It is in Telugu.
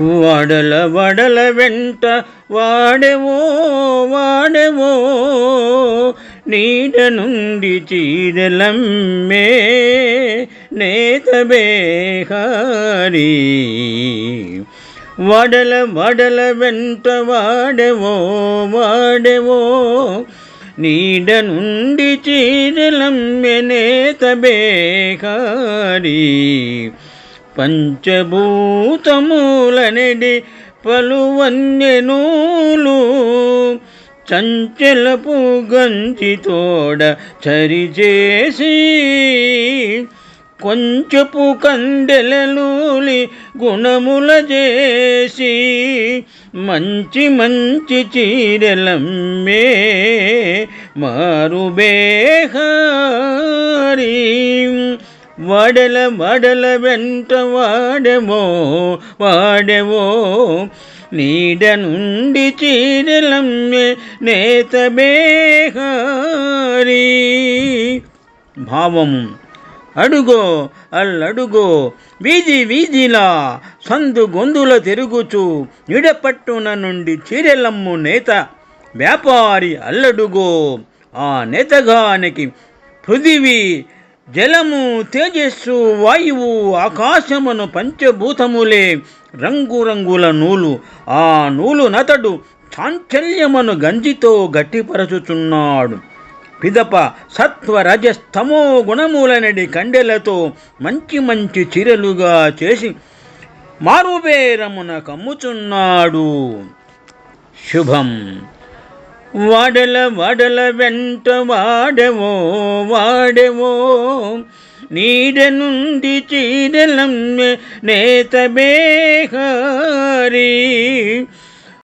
వడల వడల వెంట వాడెవో వాడెవో నీడ నుండి చీరలమ్మే నేత బేహారీ. వడల వడల వెంట వాడెవో వాడెవో నీడ నుండి చీరలమ్మె నేత బేహారీ. పంచభూతములనడి పలువన్యనూలు చంచలపు గంజితోడ చరిచేసి కొంచెపు కండెలలూలి గుణముల చేసి మంచి మంచి చీరలమ్మే మారుబేహారీ వడల వడల వెంట వాడెమో వాడెవో? నీడ నుండి చీరలమ్మె నేత బేహారీ. భావము. అడుగో అల్లడుగో వీధి వీధిలా సందు గొంతుల తిరుగుచు నిడపట్టున నుండి చీరెలమ్ము నేత వ్యాపారి అల్లడుగో. ఆ నేతగానికి పృథివీ జలము తేజస్సు వాయువు ఆకాశమును పంచభూతములే రంగురంగుల నూలు. ఆ నూలు నతడు చాంచల్యమును గంజితో గట్టిపరచుచున్నాడు. పిదప సత్వరజస్తమో గుణములనడి కండెలతో మంచి మంచి చీరలుగా చేసి మారుబేరమున కమ్ముచున్నాడు. శుభం. వాడల వాడల వెంట వాడెవో వాడెవో నీడ నుండి చీడలం నేత బేహారీ.